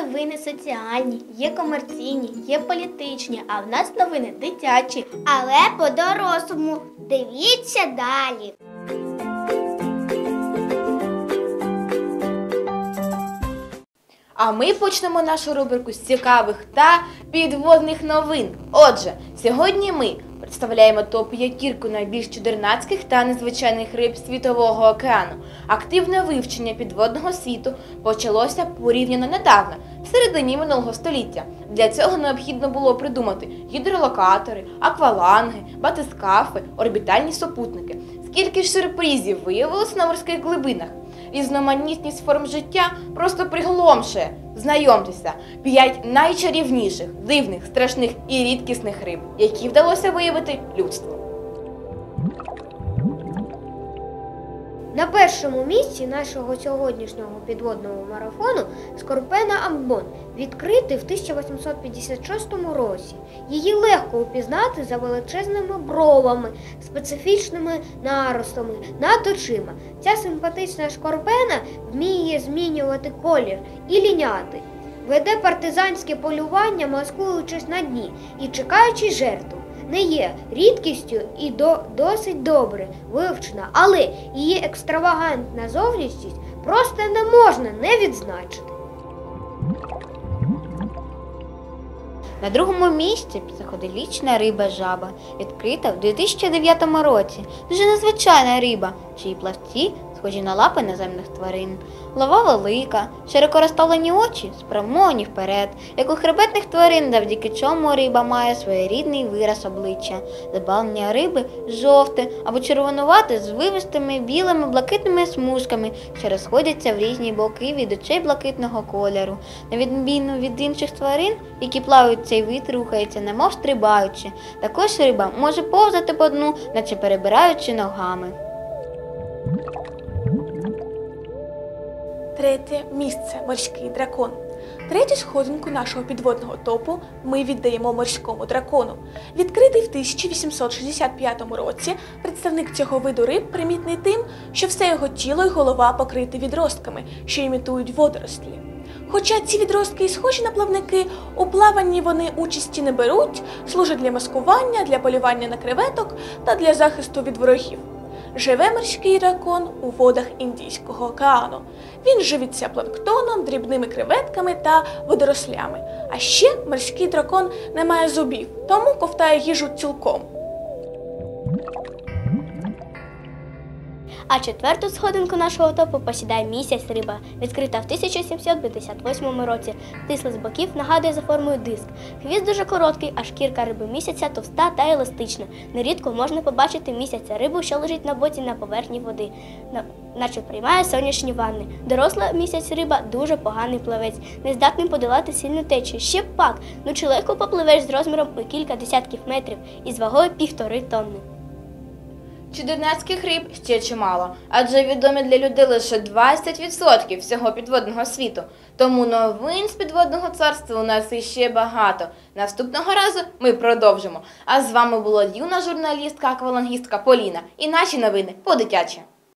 новини соціальні, є комерційні, є політичні, а в нас новини дитячі. Але по-дорослому. Дивіться далі. А ми почнемо нашу рубрику з цікавих та підводних новин. Отже, сьогодні ми представляємо топ п'ятірку найбільш чудернацьких та незвичайних риб світового океану. Активне вивчення підводного світу почалося порівняно недавно, в середині минулого століття. Для цього необхідно було придумати гідролокатори, акваланги, батискафи, орбітальні супутники. Скільки ж сюрпризів виявилося на морських глибинах? Різноманітність форм життя просто приголомшує. Знайомтеся, п'ять найчарівніших, дивних, страшних і рідкісних риб, які вдалося виявити людству. На першому місці нашого сьогоднішнього підводного марафону Скорпена Амбон, відкритий в 1856 році. Її легко упізнати за величезними бровами, специфічними наростами над очима. Ця симпатична шкорпена вміє змінювати колір і ліняти. Веде партизанське полювання, маскуючись на дні і чекаючи жертву не є рідкістю і до, досить добре вивчена, але її екстравагантна зовнішність просто не можна не відзначити. На другому місці психоделічна риба жаба, відкрита в 2009 році. Дуже незвичайна риба, чиї плавці схожі на лапи наземних тварин. Голова велика, широко розставлені очі спрямовані вперед, як у хребетних тварин, завдяки чому риба має своєрідний вираз обличчя. Забавлення риби жовте або червонувате з вивистими білими блакитними смужками, що розходяться в різні боки від очей блакитного кольору. На відміну від інших тварин, які плавають цей вид рухається, немов стрибаючи. Також риба може повзати по дну, наче перебираючи ногами. Третє місце морський дракон. Третю сходинку нашого підводного топу ми віддаємо морському дракону. Відкритий в 1865 році, представник цього виду риб примітний тим, що все його тіло і голова покриті відростками, що імітують водорослі. Хоча ці відростки і схожі на плавники, у плаванні вони участі не беруть, служать для маскування, для полювання на креветок та для захисту від ворогів. Живе морський дракон у водах Індійського океану. Він живиться планктоном, дрібними креветками та водорослями. А ще морський дракон не має зубів, тому ковтає їжу цілком. А четверту сходинку нашого топу посідає місяць риба, відкрита в 1758 році. Тисла з боків нагадує за формою диск. Хвіст дуже короткий, а шкірка риби місяця товста та еластична. Нерідко можна побачити місяця рибу, що лежить на боці на поверхні води, наче приймає сонячні ванни. Доросла місяць риба дуже поганий плавець, не здатний подолати сильну течію. Ще пак, ну чи легко попливеш з розміром у кілька десятків метрів і з вагою півтори тонни. Чудернацьких риб ще чимало, адже відомі для людей лише 20% всього підводного світу. Тому новин з підводного царства у нас іще багато. Наступного разу ми продовжимо. А з вами була юна журналістка, аквалангістка Поліна і наші новини по-дитячі.